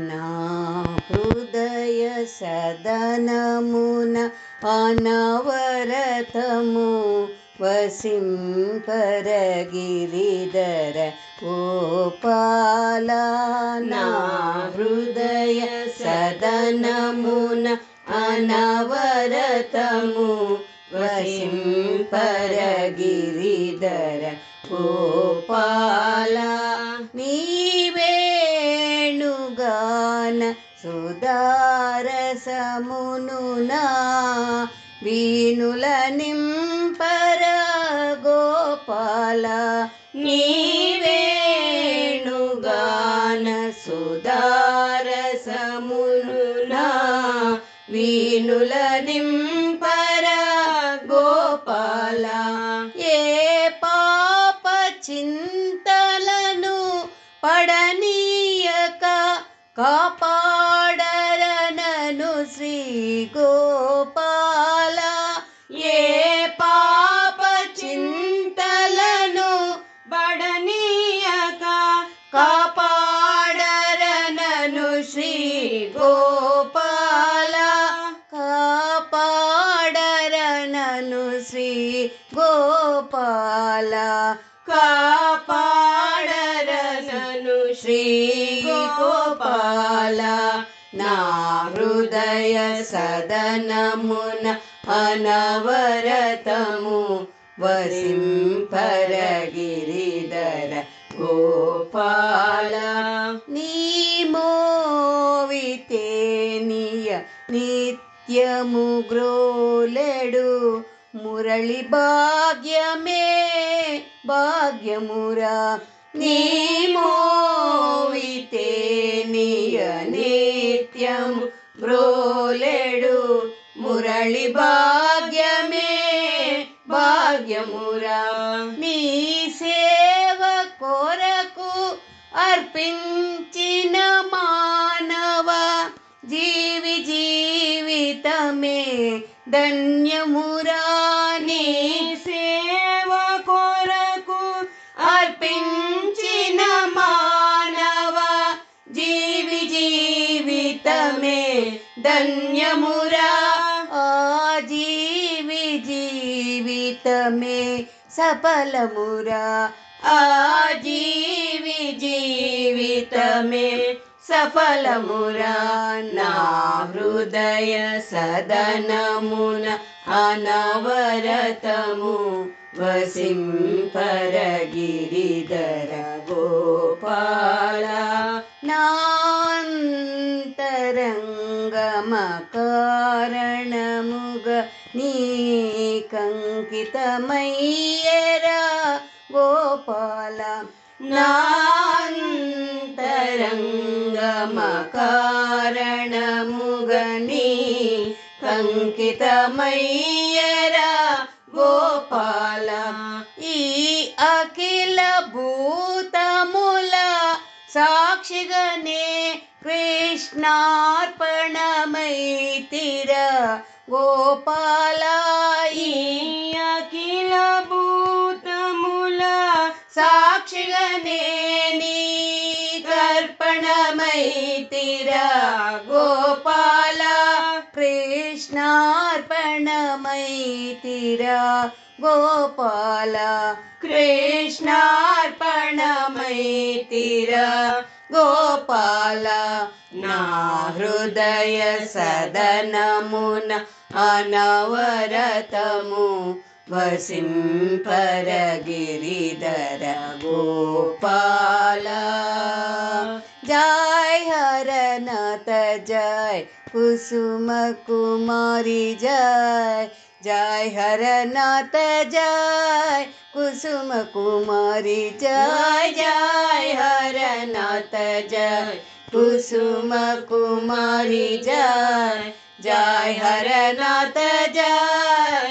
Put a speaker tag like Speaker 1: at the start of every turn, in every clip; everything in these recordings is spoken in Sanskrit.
Speaker 1: నా హృదయ సదనమున అనవరతము వసింపరగిరిధర గోపాల నా హృదయ సదనమున అనవరతము వసింపరగిరిధర గోపాల నీవేణుగాన సుదారసమునునా వీణుల నింపర గోపాల నీవేణుగాన సుదారసమునునా వీణుల నింపర శ్రీ గోపాల ఏ పాప చింతలను
Speaker 2: బడనీయక
Speaker 1: కాపాడరనను శ్రీ గోపాల కాపాడరనను శ్రీ గోపాల కాపాడరనను శ్రీ గోపాల. నా హృదయ సదనమున అనవరతము వసింపరగిరిధర గోపాల నీ మోవితేనియ నిత్యము గ్రోలెడు మురళి భాగ్యమే భాగ్యమురా నీ నిత్యం బ్రోలేడు మురళి భాగ్యమే భాగ్యమురా. నీ సేవ కొరకు అర్పించిన మానవ జీవి జీవితమే ధన్యమురా. నీ
Speaker 2: సేవ కొరకు
Speaker 1: అర్పించిన మా मे धन्यमुरा। आजीवि जीवित मे सफलमुरा। आजीवि जीवितमे सफलमुरा। ना हृदय सदनमुन अनवरतमु। वसिं गिरि अङ्कितमयरा गोपाल नान्तरङ्गमकारणमुगनी अङ्कितमयरा गोपाल ई
Speaker 2: अखिलभूतमुला साक्षि
Speaker 1: गणे कृष्णार्पण गोपाला शिलने दर्पण मैत्रीर गोपाला कृष्णार्पण मैत्रीरा गोपाला कृष्णार्पण मैत्रीर गोपाला ना हृदय सदनमु न अनवरतमु। वसिम्परगिरिधर गोपाला। जय हरनाथ, जय कुसुम कुमारी, जय जय हरनाथ, जय कुसुम कुमारी, जय जय हरनाथ, जय कुसुम कुमारी, जय जय हरनाथ, जय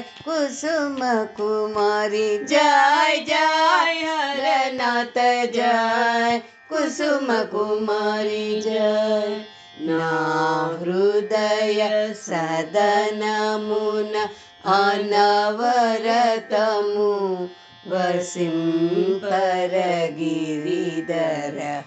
Speaker 1: कुसुम कुमारी जय जय हरनाथ जय। कुसुम कुमारी जय। ना हृदय सदनमुना अनवरतमु वसिं परगिरि दर